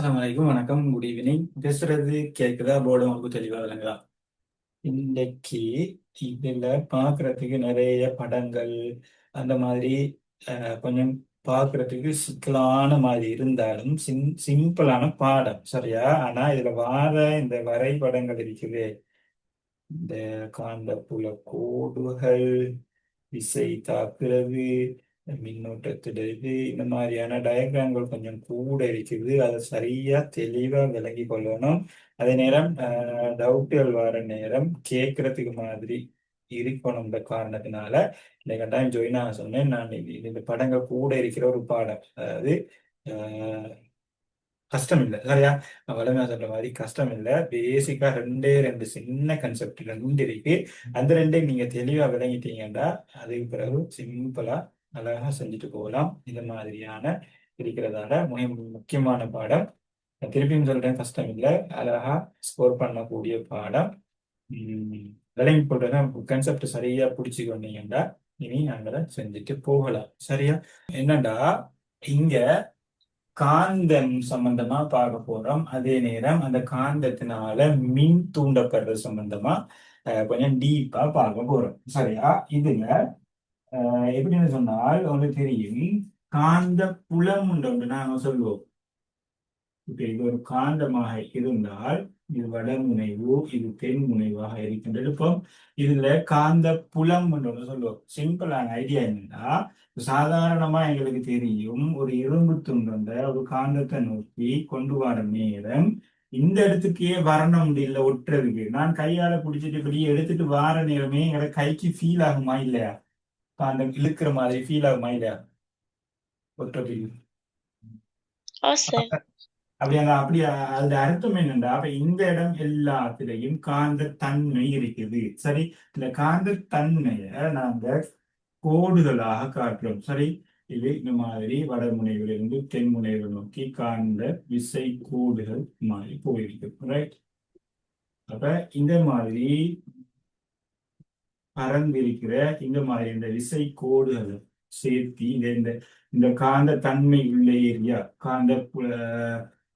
அஸ்லாம் வலைக்கும் வணக்கம். குட் ஈவினிங் பேசுறது கேக்குதா? போர்டு உங்களுக்கு தெளிவாக விளங்குதா? இன்னைக்கு இதுல பாக்குறதுக்கு நிறைய படங்கள் அந்த மாதிரி கொஞ்சம் பாக்குறதுக்கு சிக்கலான மாதிரி இருந்தாலும் சிம் சிம்பிளான பாடம் சரியா? ஆனா இதுல வார இந்த வரைபடங்கள் இருக்குது. இந்த காந்தப்புல கோடுகள் விசை தாக்குறது மின்னோட்டத்திடுது இந்த மாதிரியான டயக்ராம்கள் கொஞ்சம் கூட இருக்குது. அதை சரியா தெளிவா விளங்கி கொள்ளணும். அதே நேரம் டவுட்டுகள் வர நேரம் கேட்கறதுக்கு மாதிரி இருக்கணும் இந்த காரணத்தினால. இந்த கட்டாயம் ஜோயின் சொன்னேன். நான் இந்த படங்கள் கூட இருக்கிற ஒரு பாடம். அதாவது கஷ்டம் இல்லை சரியா? வளமையா சொல்ற மாதிரி கஷ்டம் இல்லை பேசிக்கா ரெண்டே ரெண்டு சின்ன கன்செப்ட் ரெண்டு இருக்கு. அந்த ரெண்டையும் நீங்க தெளிவா விளங்கிட்டீங்கன்னா அதுக்கு பிறகு சிம்பிளா அழகா செஞ்சுட்டு போகலாம். இது மாதிரியான இருக்கிறதால முனை முக்கியமான பாடம். நான் திருப்பியும் சொல்றேன் கஷ்டம் இல்லை. அழகா ஸ்கோர் பண்ணக்கூடிய பாடம். உம் விளங்கி போடுறேன் கன்செப்ட் சரியா பிடிச்சிக்கொண்டீங்கன்னா இனி நாங்கள செஞ்சுட்டு போகலாம். சரியா? என்னடா? இங்க காந்தம் சம்பந்தமா பார்க்க போறோம். அதே நேரம் அந்த காந்தத்தினால மின் தூண்டப்படுறது சம்பந்தமா அஹ், கொஞ்சம் டீப்பா பார்க்க போறோம். சரியா? இதுல எப்படின்னு சொன்னால் உங்களுக்கு தெரியும். காந்த புலம் ஒன்று நாங்க சொல்லுவோம். இப்ப இது ஒரு காந்தமாக இருந்தால் இது வடமுனைவு இது தென் முனைவாக இருக்கின்றது இப்போ இதுல காந்த புலம் ஒன்று சொல்லுவோம். சிம்பிளான ஐடியா என்னன்னா சாதாரணமா எங்களுக்கு தெரியும் ஒரு இரும்பு துண்டந்த ஒரு காந்தத்தை நோக்கி கொண்டு வர நேரம் இந்த இடத்துக்கே வரணும் முடியல ஒட்டுறதுக்கு நான் கையால பிடிச்சிட்டு இப்படி எடுத்துட்டு வார நேரமே எங்களை கைக்கு ஃபீல் ஆகுமா இல்லையா? காந்தம் இழுக்கிற மாதிரி ஃபீல் ஆகுமா இல்லையா? ஒட்டுறதுக்கு ஓ சார். அப்படி அந்த அப்படி அ- அதுல அர்த்தம் என்னண்டா அப்ப இந்த இடம் எல்லாத்துலயும் காந்த தன்மை இருக்குது. சரி இந்த காந்த தன்மைய நாங்க கோடுகளாக காட்டுறோம். சரி இது இந்த மாதிரி வடமுனைவிலிருந்து தென் முனைவு நோக்கி காந்த விசை கோடுகள் மாதிரி போயிருக்கு. ரைட் அப்ப இந்த மாதிரி பரந்திருக்கிற இந்த மாதிரி இந்த விசை கோடுகளை சேர்த்து இந்த இந்த இந்த காந்த தன்மை உள்ள ஏரியா காந்த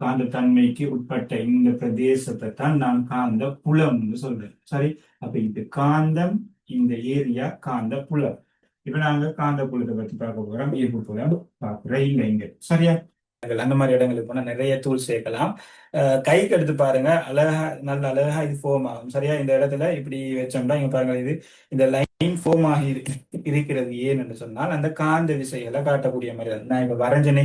காந்த தன்மைக்கு உட்பட்ட இந்த பிரதேசத்தை தான் நான் காந்த புலம்னு சொல்றேன் சரி அப்ப இது காந்தம் இந்த ஏரியா காந்த புலம். இப்ப நாங்க காந்த புலத்தை பத்தி பார்க்க போறோம். ஈர்ப்பு புலம் பாக்குறேன் இல்லை இங்க. சரியா? அந்த மாதிரி இடங்களுக்கு போனா நிறைய தூள் சேர்க்கலாம். கைக்கு எடுத்து பாருங்க. அழகா நல்ல அழகா இது ஃபோம் ஆகும். சரியா? இந்த இடத்துல இப்படி வச்சோம்னா இங்க பாருங்க இது இந்த லைன் ஃபோம் ஆகி இருக்கிறது ஏன்னு சொன்னால் அந்த காந்த விசைகளை காட்டக்கூடிய மாதிரி. நான் இப்ப வரைஞ்சனே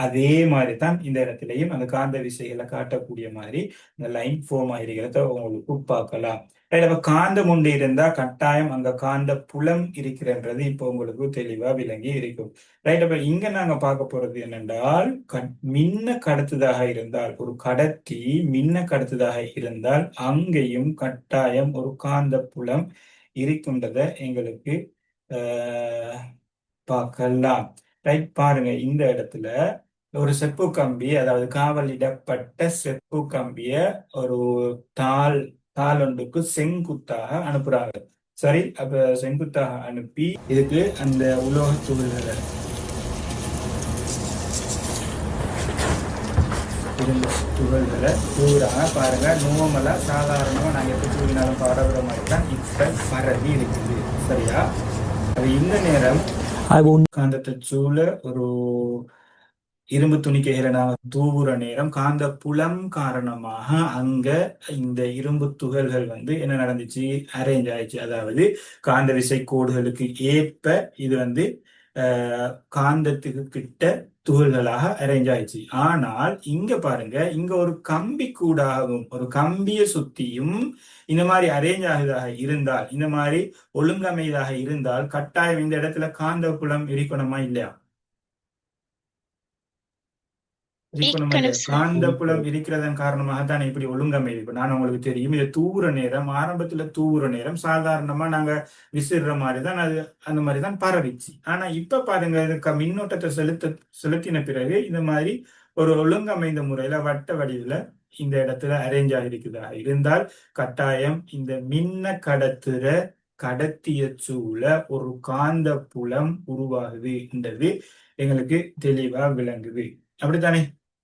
அதே மாதிரி தான் இந்த இடத்துலையும் அந்த காந்த விசைகளை காட்டக்கூடிய மாதிரி இந்த லைன் ஃபோம் ஆகிருக்கிறத உங்களுக்கு பார்க்கலாம். ரைட் அப்ப காந்தம் ஒன்று இருந்தா கட்டாயம் அங்க காந்த புலம் இருக்கிறன்றது இப்போ உங்களுக்கு தெளிவா விளங்கி இருக்கும். ரைட் அப்ப இங்க நாங்க பார்க்க போறது என்னென்றால் மின்ன கடத்துதாக இருந்தால் ஒரு கடத்தி மின்ன கடத்துதாக இருந்தால் அங்கேயும் கட்டாயம் ஒரு காந்த புலம் இருக்கின்றத எங்களுக்கு ஆஹ், பார்க்கலாம். ரைட் பாருங்க இந்த இடத்துல ஒரு செப்பு கம்பி அதாவது காவலிடப்பட்ட செப்பு கம்பிய ஒரு தாள் தாள் ஒன்றுக்கு செங்குத்தாக அனுப்புறாங்க. சரி அப்ப செங்குத்தாக அனுப்பி இதுக்கு அந்த உலோக துகள்களை துகள்களை தூராக பாருங்க நோமலா சாதாரணமா நாங்க எப்படி தூவினாலும் பரவுற மாதிரி தான் இப்ப பரவி இருக்குது. சரியா? அது இந்த நேரம் காந்தத்தை சூழ ஒரு இரும்பு துணிக்கைகளை நாம தூவுற நேரம் காந்த புலம் காரணமாக அங்க இந்த இரும்பு துகள்கள் வந்து என்ன நடந்துச்சு? அரேஞ்ச் ஆயிடுச்சு. அதாவது காந்த விசை கோடுகளுக்கு ஏற்ப இது வந்து ஆஹ், காந்தத்துக்கு கிட்ட துகள்களாக அரேஞ்ச் ஆயிடுச்சு. ஆனால் இங்க பாருங்க இங்க ஒரு கம்பி கூடாகவும் ஒரு கம்பியை சுத்தியும் இந்த மாதிரி அரேஞ்ச் ஆகுதாக இருந்தால் இந்த மாதிரி ஒழுங்கமைதாக இருந்தால் கட்டாயம் இந்த இடத்துல காந்த புலம் இருக்கணுமா? இல்லையா? இருக்கணும் சார் காந்த புலம் இருக்கிறதன் காரணமாக தான் இப்படி ஒழுங்கமை இப்ப நான் உங்களுக்கு தெரியும் இது தூவுற நேரம் ஆரம்பத்துல தூவுற நேரம் சாதாரணமா நாங்க விசிறுற மாதிரி தான் அது அந்த மாதிரி தான் பரவிச்சு. ஆனா இப்ப பாருங்க இதுக்கு மின்னோட்டத்தை செலுத்த செலுத்தின பிறகு இந்த மாதிரி ஒரு ஒழுங்கமைந்த முறையில வட்ட வடிவுல இந்த இடத்துல அரேஞ்ச் ஆகிருக்குதா இருந்தால் கட்டாயம் இந்த மின்ன கடத்துற கடத்திய சூழ ஒரு காந்த புலம் உருவாகுதுன்றது எங்களுக்கு தெளிவா விளங்குது. அப்படித்தானே?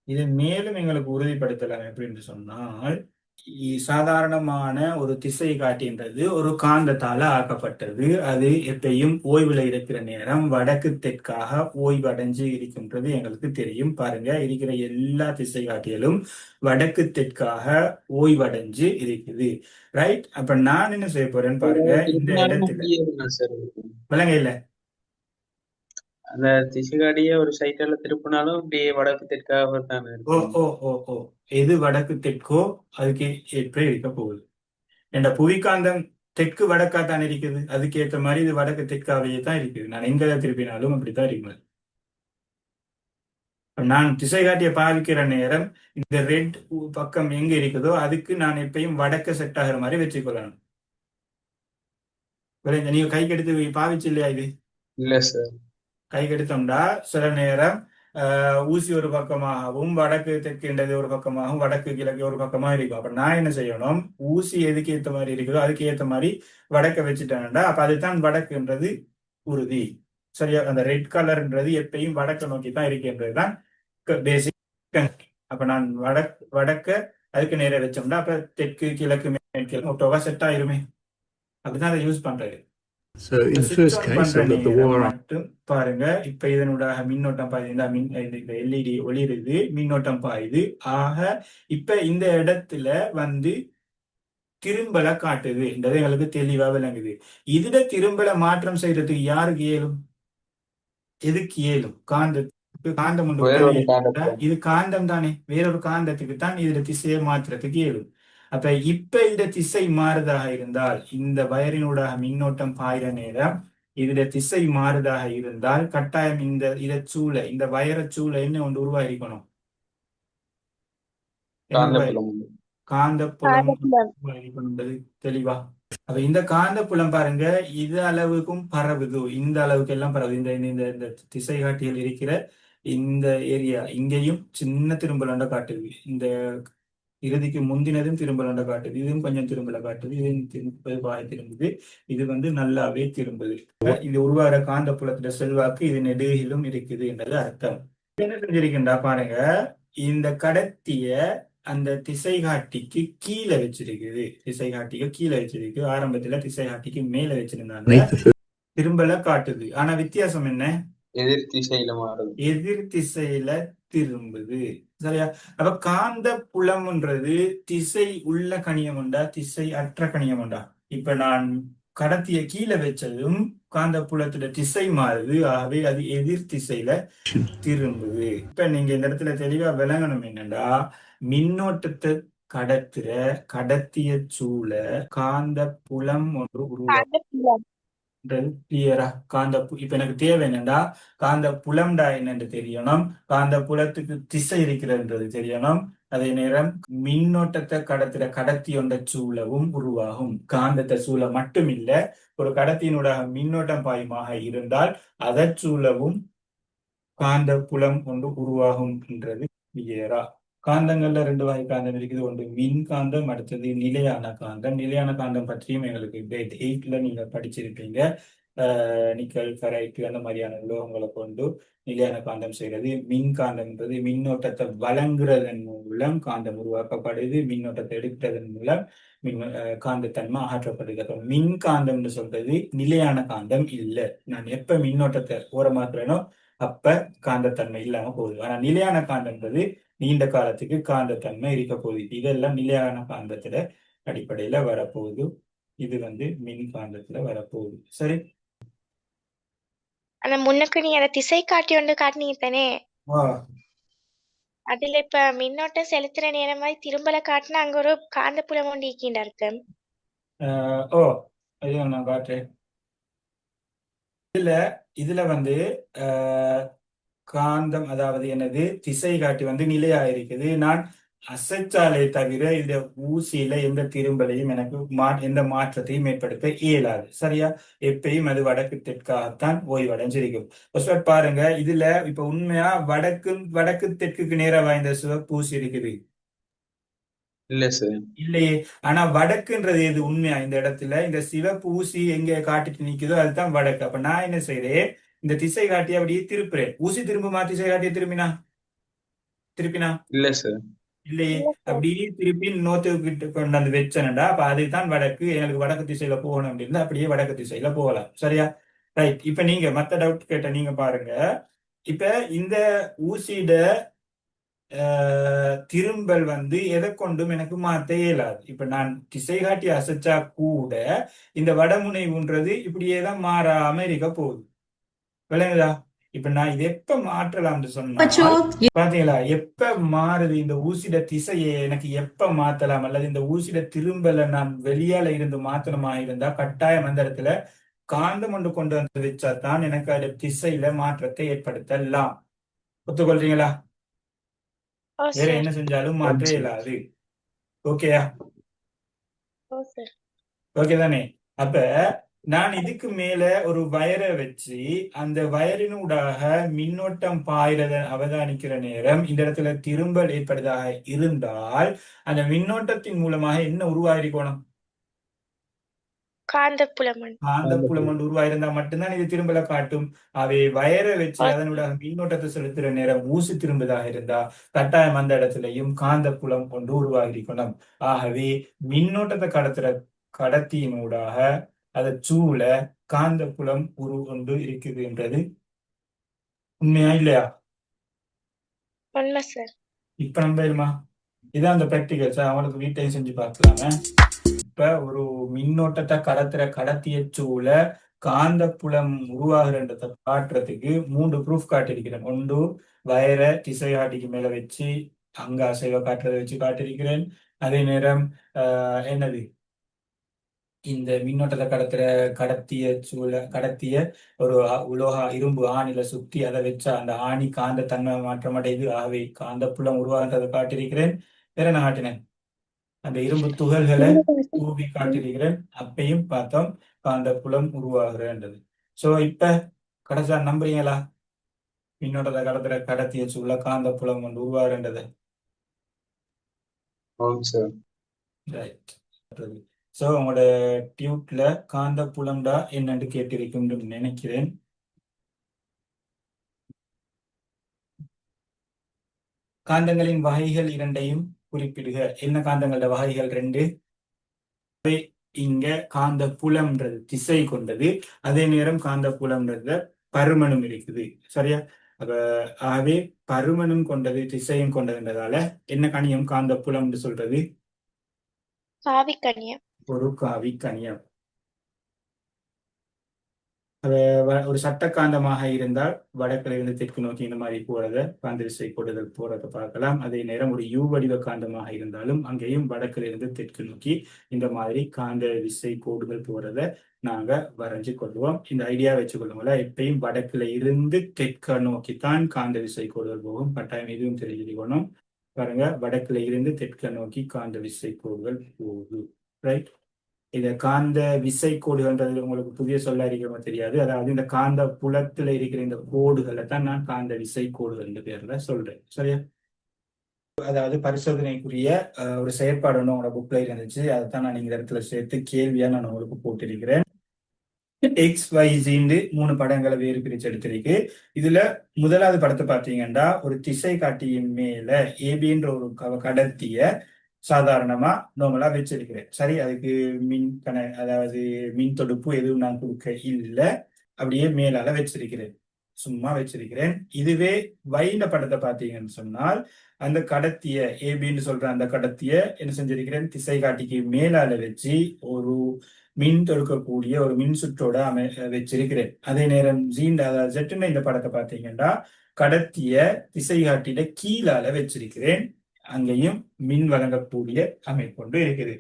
இது மேலும் எங்களுக்கு உறுதிப்படுத்தலாம் எப்படின்னு சொன்னால் சாதாரணமான ஒரு திசை காட்டின்றது ஒரு காந்தத்தால ஆக்கப்பட்டது. அது எப்பயும் ஓய்வுல இருக்கிற நேரம் வடக்கு தெற்காக ஓய்வடைஞ்சு இருக்கின்றது எங்களுக்கு தெரியும். பாருங்க இருக்கிற எல்லா திசை காட்டியலும் வடக்கு தெற்காக ஓய்வடைஞ்சு இருக்குது. ரைட் அப்ப நான் என்ன செய்ய போறேன்னு பாருங்க இந்த இடத்துல. விளங்க இல்லை. அந்த திசைகாடியே ஒரு சைட்டால திருப்பினாலும் அப்படியே வடக்கு தெற்காக தான் ஓ ஓ ஓ ஓ. எது வடக்கு தெற்கோ? அதுக்கு ஏற்ப இருக்க போகுது. என்ற புவிக்காந்தம் தெற்கு வடக்கா தான் இருக்குது? அதுக்கு ஏற்ற மாதிரி இது வடக்கு தெற்காகவே தான் இருக்குது. நான் எங்க திருப்பினாலும் அப்படித்தான் இருக்கும் இப்ப நான் திசை காட்டிய பாவிக்கிற நேரம் இந்த ரெட் பக்கம் எங்க இருக்குதோ அதுக்கு நான் எப்பயும் வடக்க செட் ஆகிற மாதிரி வச்சுக்கொள்ளணும்? நீங்க கைக்கு எடுத்து பாவிச்சு இல்லையா இது? இல்ல சார் கைக்கு எடுத்தோம்னா சில நேரம் ஆஹ், ஊசி ஒரு பக்கமாகவும் வடக்கு தெற்கின்றது ஒரு பக்கமாகவும் வடக்கு கிழக்கு ஒரு பக்கமா இருக்கும். அப்ப நான் என்ன செய்யணும்? ஊசி எதுக்கு ஏத்த மாதிரி இருக்குதோ அதுக்கு ஏத்த மாதிரி வடக்க வச்சுட்டேன்டா. அப்ப அதுதான் வடக்குன்றது உறுதி. சரியா? அந்த ரெட் கலர்ன்றது எப்பயும் வடக்க நோக்கி தான் இருக்கின்றதுதான் பேசிக் அப்ப நான் வடக் வடக்க அதுக்கு நேரா வச்சோம்னா அப்ப தெற்கு கிழக்கு மேற்கு ஒட்டோவா செட் ஆயிருமே. அப்படிதான் அதை யூஸ் பண்றது. பாருங்க. இப்ப இதனோட மின்னோட்டம் பாயுது இந்த மின் இந்த எல்இடி ஒளிருது மின்னோட்டம் பாயுது. ஆக இப்ப இந்த இடத்துல வந்து திரும்பல காட்டுது என்றது எங்களுக்கு தெளிவா விளங்குது. இதுல திரும்பல மாற்றம் செய்யறதுக்கு யாருக்கு இயலும்? எதுக்கு இயலும்? காந்தத்துக்கு. காந்தம். இது காந்தம் தானே. வேறொரு காந்தத்துக்கு தான் இதுல திசையை மாற்றுறதுக்கு இயலும். அப்ப இப்ப இந்த திசை மாறுதாக இருந்தால் இந்த வயரினூடாக மின்னோட்டம் பாயிற நேரம் இதுல திசை மாறுதாக இருந்தால் கட்டாயம் இந்த இத சூழ இந்த வயர சூழ என்ன ஒன்று உருவாகி- காந்தப்புலம். உருவாகிக்கணும்ன்றது தெளிவா? அப்ப இந்த காந்தப்புலம் பாருங்க இது அளவுக்கும் பரவுது. இந்த அளவுக்கு எல்லாம் பரவுது. இந்த இந்த இந்த திசை காட்டியில் இருக்கிற இந்த ஏரியா இங்கேயும் சின்ன திரும்பலண்ட காட்டுது. இந்த இறுதிக்கு முந்தினதும் திரும்பலண்ட காட்டுது. இதுவும் கொஞ்சம் திரும்பல காட்டுது. இதுவும் திரும்ப பாய் திரும்புது. இது வந்து நல்லாவே திரும்புது. இது உருவாகிற காந்தப்புலத்துல செல்வாக்கு இது நெடுகிலும் இருக்குது என்றது அர்த்தம். என்ன செஞ்சிருக்கின்றா பாருங்க. இந்த கடத்திய அந்த திசை காட்டிக்கு கீழே வச்சிருக்குது. திசை காட்டிக்கு கீழே வச்சிருக்கு. ஆரம்பத்துல திசை காட்டிக்கு மேல வச்சிருந்தாங்க. திரும்பல காட்டுது. ஆனா வித்தியாசம் என்ன? எதிர் திசையில மாறுது. எதிர் திசையில திரும்புது. சரியா? அப்ப காந்த புலம்ன்றது திசை உள்ள கணியம் உண்டா? திசை அற்ற கணியம் உண்டா? இப்ப நான் கடத்திய கீழே வச்சதும் காந்த புலத்துல திசை மாறுது. ஆகவே அது எதிர் திசையில திரும்புது. இப்ப நீங்க இந்த இடத்துல தெளிவா விளங்கணும் என்னன்னா மின்னோட்டத்தை கடத்துற கடத்திய சூழ காந்த புலம் ஒன்று உருவாக்கும் கிளியரா காந்த இப்ப எனக்கு தேவை என்னண்டா காந்த புலம்டா என்னென்று தெரியணும். காந்த புலத்துக்கு திசை இருக்கிறதுன்றது தெரியணும். அதே நேரம் மின்னோட்டத்தை கடத்துற கடத்தி ஒன்ற சூழவும் உருவாகும். காந்தத்தை சூழ மட்டும் இல்ல ஒரு கடத்தியினுடைய மின்னோட்டம் பாயுமாக இருந்தால் அதற்சூழவும் காந்த புலம் ஒன்று உருவாகும் என்றது கிளியரா காந்தங்கள்ல ரெண்டு வகை காந்தம் இருக்குது. ஒன்று மின் காந்தம் அடுத்தது நிலையான காந்தம். நிலையான காந்தம் பற்றியும் எங்களுக்கு கிரேட் எயிட்ல நீங்க படிச்சிருப்பீங்க. ஆஹ் நிக்கல் கரைட்டு அந்த மாதிரியான உலோகங்களை கொண்டு நிலையான காந்தம் செய்யறது மின் காந்தம் என்பது மின்னோட்டத்தை வழங்குறதன் மூலம் காந்தம் உருவாக்கப்படுது. மின்னோட்டத்தை எடுக்கிறதன் மூலம் மின் காந்தத்தன்மை அகற்றப்படுது. மின் காந்தம்னு சொல்றது நிலையான காந்தம் இல்லை. நான் எப்ப மின்னோட்டத்தை ஓரமாக்குறேனோ அப்ப காந்தத்தன்மை இல்லாம போகுது. ஆனா நிலையான காந்தம்ன்றது நீண்ட காலத்துக்கு காந்தத்தன்மை இருக்க போகுது. இதெல்லாம் நிலையான காந்தத்துல அடிப்படையில வரப்போகுது. இது வந்து மின் காந்தத்துல வரப்போகுது. சரி? அந்த முன்னுக்கு நீ அந்த திசை காட்டி ஒன்று காட்டினீங்க தானே அதுல இப்ப மின்னோட்டம் செலுத்துற நேரம் மாதிரி திரும்பல காட்டினா அங்க ஒரு காந்தப்புலம் ஒன்று இருக்கின்ற அர்த்தம்? ஓ இது நான் காட்டுறேன். இதுல இதுல வந்து ஆஹ் காந்தம் அதாவது எனது திசை காட்டி வந்து நிலையா இருக்குது நான் அசைச்சாலை தவிர இந்த ஊசியில எந்த திரும்பலையும் எனக்கு மா எந்த மாற்றத்தையும் ஏற்படுத்த இயலாது. சரியா? எப்பயும் அது வடக்கு தெற்காகத்தான் ஓய்வடைஞ்சிருக்கும். பாருங்க இதுல இப்ப உண்மையா வடக்கு வடக்கு தெற்குக்கு நேரா வாய்ந்த சிவப்பு ஊசி இருக்குது. இல்ல சார் இல்லையே. ஆனா வடக்குன்றது எது? உண்மையா? இந்த இடத்துல இந்த சிவப்பு ஊசி எங்க காட்டிட்டு நிக்குதோ அதுதான் வடக்கு. அப்ப நான் என்ன செய்றேன்? இந்த திசை காட்டி அப்படியே திருப்புறேன். ஊசி திரும்புமா? திசை காட்டிய திரும்பினா? திருப்பினா? இல்ல சார் இல்லையே. அப்படியே திருப்பி நோத்துக்கிட்டு கொண்டு வந்து வச்சனடா. அப்ப அதுதான் வடக்கு. எனக்கு வடக்கு திசையில போகணும் அப்படின்னா அப்படியே வடக்கு திசையில போகலாம். சரியா? ரைட் இப்ப நீங்க மத்த டவுட் கேட்ட நீங்க பாருங்க. இப்ப இந்த அஹ், திரும்பல் வந்து எதை கொண்டும் எனக்கு மாத்த இயலாது. இப்ப நான் திசை காட்டி அசைச்சா கூட இந்த வடமுனை ஊன்றது இப்படியே தான் மாறாம இருக்க போகுது. விளங்குதா? இப்ப நான் இது எப்ப மாற்றலாம்னு சொன்னால் பாத்தீங்களா? எப்ப மாறுது இந்த ஊசிட திசையை எனக்கு எப்ப மாத்தலாம் அல்லது இந்த ஊசிட திரும்பல நான் வெளியால இருந்து மாத்தணுமா இருந்தா கட்டாயம் அந்த இடத்துல காந்தம் ஒன்று கொண்டு வந்து வச்சா தான் எனக்கு அது திசையில மாற்றத்தை ஏற்படுத்தலாம். ஒத்துக்கொள்றீங்களா? வேற சார் என்ன செஞ்சாலும் மாற்ற. இயலாது ஓகேயா ஓ சார் ஓகே தானே? அப்ப நான் இதுக்கு மேல ஒரு வயரை வச்சு அந்த வயரினூடாக மின்னோட்டம் பாய்றத அவதானிக்கிற நேரம் இந்த இடத்துல திரும்பல் ஏற்படுவதாக இருந்தால் அந்த மின்னோட்டத்தின் மூலமாக என்ன உருவாயிருக்கணும் காந்தப்புலம் ஒன்று காந்த புலம் ஒன்று உருவாயிருந்தா மட்டும்தான் இது திரும்பல காட்டும். அவை வயரை வச்சு அதனூடாக மின்னோட்டத்தை செலுத்துற நேரம் ஊசி திரும்புதாக இருந்தா கட்டாயம் அந்த இடத்துலயும் காந்த புலம் ஒன்று உருவாகிருக்கணும் ஆகவே மின்னோட்டத்தை கடத்துற கடத்தியினூடாக அதை சூழ காந்த புலம் உரு ஒன்று இருக்குது என்றது உண்மையா இல்லையா? இப்ப நம்பருமா இதான் அந்த ப்ராக்டிகல்ஸ் அவனுக்கு வீட்டையும் செஞ்சு பார்க்கலாமே. இப்ப ஒரு மின்னோட்டத்தை கடத்துற கடத்திய சூழ காந்த புலம் உருவாகிறன்றதை காட்டுறதுக்கு மூன்று ப்ரூஃப் காட்டியிருக்கிறேன். ஒன்று வயரை திசையாட்டிக்கு மேல வச்சு அங்க அசைவை காட்டுறதை வச்சு காட்டியிருக்கிறேன். அதே நேரம் ஆஹ், என்னது? இந்த மின்னோட்டத்தை கடத்துற கடத்திய சூழ கடத்திய ஒரு உலோக இரும்பு ஆணில சுத்தி அதை வச்சா அந்த ஆணி காந்த தன்மை மாற்றமடைது அடையுது ஆகவே காந்த புலம் உருவாகின்றதை காட்டியிருக்கிறேன். வேற நான் காட்டினேன்? அந்த இரும்பு துகள்களை தூவி காட்டியிருக்கிறேன் அப்பையும் பார்த்தோம். காந்த புலம் உருவாகிறன்றது. சோ இப்ப கடைசியா நம்புறீங்களா? மின்னோட்டத்தை கடத்துற கடத்திய சூழ காந்த புலம் கொண்டு உருவாகிறன்றது. ரைட் சோ உங்களோட டியூட்ல காந்த புலம்டா என்னன்னு கேட்டிருக்கும்னு நினைக்கிறேன். காந்தங்களின் வகைகள் இரண்டையும் குறிப்பிடுக. என்ன காந்தங்களோட வகைகள் ரெண்டு? இங்க காந்த புலம்ன்றது திசை கொண்டது. அதே நேரம் காந்த புலம்ன்றதுல பருமனும் இருக்குது சரியா? அப்ப ஆகவே பருமனும் கொண்டது திசையும் கொண்டதுன்றதால என்ன கணியம் காந்த புலம்னு சொல்றது? காவிக்கணியம் ஒரு காவி கணியம் அது வ- ஒரு சட்டகாந்தமாக இருந்தால் வடக்குல இருந்து தெற்கு நோக்கி இந்த மாதிரி போறத காந்த விசை கொடுதல் போறதை பார்க்கலாம். அதே நேரம் ஒரு யூ வடிவ காந்தமாக இருந்தாலும் அங்கேயும் வடக்குல இருந்து தெற்கு நோக்கி இந்த மாதிரி காந்த விசை கோடுகள் போறத நாங்க வரைஞ்சு கொள்வோம். இந்த ஐடியா வச்சுக்கொள்ளுங்களேன் எப்பயும் வடக்குல இருந்து தெற்க நோக்கித்தான் காந்த விசை கோடுகள் போகும். கட்டாயம் இதுவும் தெரிஞ்சுக்கணும். பாருங்க வடக்குல இருந்து தெற்க நோக்கி காந்த விசை கோடுகள் போகுது. ரைட் இந்த காந்த விசை கோடுகள்ன்றது உங்களுக்கு புதிய சொல்ல இருக்கிறவங்க தெரியாது. அதாவது இந்த காந்த புலத்துல இருக்கிற இந்த கோடுகளை தான் நான் காந்த விசை கோடுகள் என்ற பேர்ல சொல்றேன். சரியா? அதாவது பரிசோதனைக்குரிய ஒரு செயற்பாடு ஒன்று உங்களோட புக்ல இருந்துச்சு. அதை தான் நான் இந்த இடத்துல சேர்த்து கேள்வியா நான் உங்களுக்கு போட்டிருக்கிறேன். எக்ஸ் வைசின்னு மூணு படங்களை வேறு பிரிச்சு எடுத்திருக்கு. இதுல முதலாவது படத்தை பார்த்தீங்கன்னா ஒரு திசை காட்டியின் மேல ஏபின்ற ஒரு க- கடத்திய சாதாரணமா நார்மலா வச்சிருக்கிறேன். சரி அதுக்கு மின் கண அதாவது மின் தொடுப்பு எதுவும் நான் கொடுக்க இல்லை. அப்படியே மேலால வச்சிருக்கிறேன். சும்மா வச்சிருக்கிறேன். இதுவே வைண்ட படத்தை பார்த்தீங்கன்னு சொன்னால் அந்த கடத்திய ஏபின்னு சொல்ற அந்த கடத்திய என்ன செஞ்சிருக்கிறேன்? திசை காட்டிக்கு மேலால வச்சு ஒரு மின் தொடுக்கக்கூடிய ஒரு மின் சுற்றோட அமை வச்சிருக்கிறேன். அதே நேரம் ஜீண்ட அதாவது ஜெட்டுன இந்த படத்தை பார்த்தீங்கன்னா கடத்திய திசை காட்டிட கீழால வச்சிருக்கிறேன். அங்கேயும் மின் வழங்கக்கூடிய அமைப்பொன்று இருக்குது.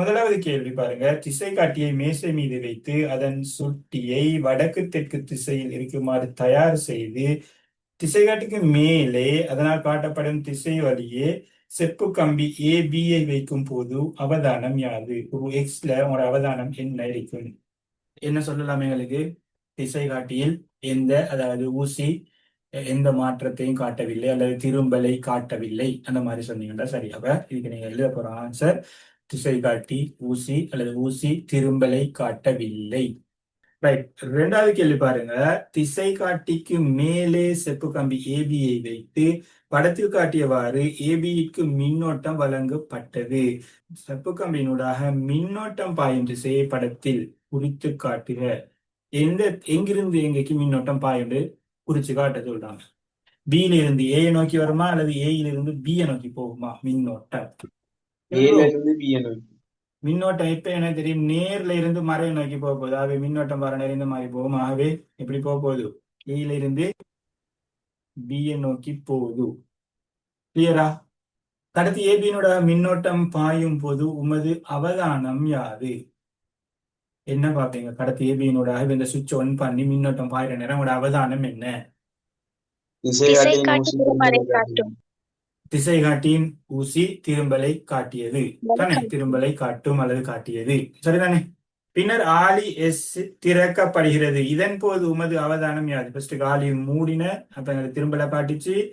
முதலாவது கேள்வி பாருங்க. திசை காட்டியை மேசை மீது வைத்து அதன் சுட்டியை வடக்கு தெற்கு திசையில் இருக்குமாறு தயார் செய்து திசைகாட்டிக்கு மேலே அதனால் காட்டப்படும் திசை வழியே செப்பு கம்பி ஏபியை வைக்கும் போது அவதானம் யாது? ஒரு எக்ஸ்ல ஒரு அவதானம் என்ன இருக்கும்? என்ன சொல்லலாம் எங்களுக்கு? திசை காட்டியில் எந்த அதாவது ஊசி எந்த மாற்றத்தையும் காட்டவில்லை அல்லது திரும்பலை காட்டவில்லை. அந்த மாதிரி சொன்னீங்கன்னா சரி அப்ப இதுக்கு நீங்க எழுத போற ஆன்சர் திசை காட்டி ஊசி அல்லது ஊசி திரும்பலை காட்டவில்லை. ரைட் ரெண்டாவது கேள்வி பாருங்க. திசை காட்டிக்கு மேலே செப்பு கம்பி ஏபியை வைத்து படத்தில் காட்டியவாறு ஏபிக்கு மின்னோட்டம் வழங்கப்பட்டது. செப்பு கம்பியினூடாக மின்னோட்டம் பாயும் திசையை படத்தில் குறித்து காட்டுக. எந்த எங்கிருந்து எங்கேக்கு மின்னோட்டம் பாயுண்டு குறிச்சு காட்ட சொல்றாங்க. B ல இருந்து A நோக்கி வருமா அல்லது A யில இருந்து நோக்கி போகுமா? மின்னோட்டம். மின்னோட்டம் இப்ப எனக்கு தெரியும்? நேர்ல இருந்து மறைவை நோக்கி போக போகுது ஆகவே மின்னோட்டம் வர நேரம் இந்த மாதிரி போகும்? ஆகவே எப்படி போக போகுது A ல இருந்து B யை நோக்கி போகுது. கிளியரா கடத்தி ஏபியினோட மின்னோட்டம் பாயும் போது உமது அவதானம் யாது என்ன பாப்பீங்க கடத்தி ஏபியினோட இந்த சுவிட்ச் ஆன் பண்ணி மின்னோட்டம் பாயிற நேரம் உங்களோட அவதானம் என்ன? திசை காட்டியின் ஊசி திரும்பலை காட்டியது. தானே? திரும்பலை காட்டும் அல்லது காட்டியது. சரிதானே? பின்னர் ஆலி எஸ் திறக்கப்படுகிறது. இதன் போது உமது அவதானம் யாது? ஃபர்ஸ்ட் ஆலி மூடின அப்ப எங்களுக்கு திரும்பலை காட்டிச்சு.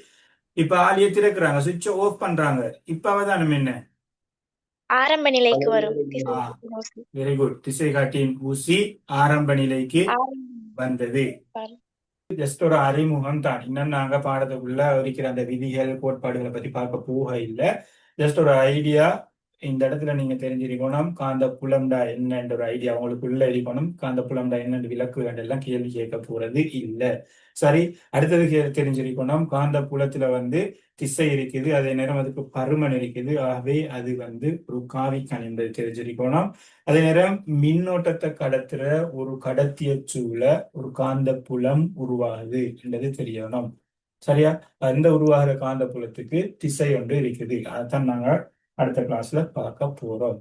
இப்ப ஆலியை திறக்கிறாங்க. சுவிட்ச் ஆஃப் பண்றாங்க. இப்ப அவதானம் என்ன? ஆரம்ப நிலைக்கு வரும். வெரி குட் திசை காட்டியின் ஊசி ஆரம்ப நிலைக்கு வந்தது. ஜஸ்ட் ஒரு அறிமுகம் தான். இன்னும் நாங்க பாடத்துக்குள்ள இருக்கிற அந்த விதிகள் கோட்பாடுகளை பத்தி பார்க்க போக இல்லை. ஜஸ்ட் ஒரு ஐடியா இந்த இடத்துல நீங்க தெரிஞ்சிருக்கணும் காந்த புலம்டா என்னன்ற ஒரு ஐடியா உங்களுக்குள்ள இருக்கணும் காந்த புலம்டா என்ன விளக்கு எல்லாம் கேள்வி கேட்க போறது இல்ல. சரி அடுத்தது தெரிஞ்சிருக்கணும் காந்த புலத்துல வந்து திசை இருக்குது அதே நேரம் அதுக்கு பருமன் இருக்குது ஆகவே அது வந்து ஒரு காவி என்பது தெரிஞ்சிருக்கணும். அதே நேரம் மின்னோட்டத்தை கடத்துற ஒரு கடத்திய சூழ ஒரு காந்த புலம் உருவாகுது என்றது தெரியணும். சரியா? அந்த உருவாகிற காந்த புலத்துக்கு திசை ஒன்று இருக்குது. அதைத்தான் நாங்கள் அடுத்த கிளாஸ்ல பார்க்க போறோம்.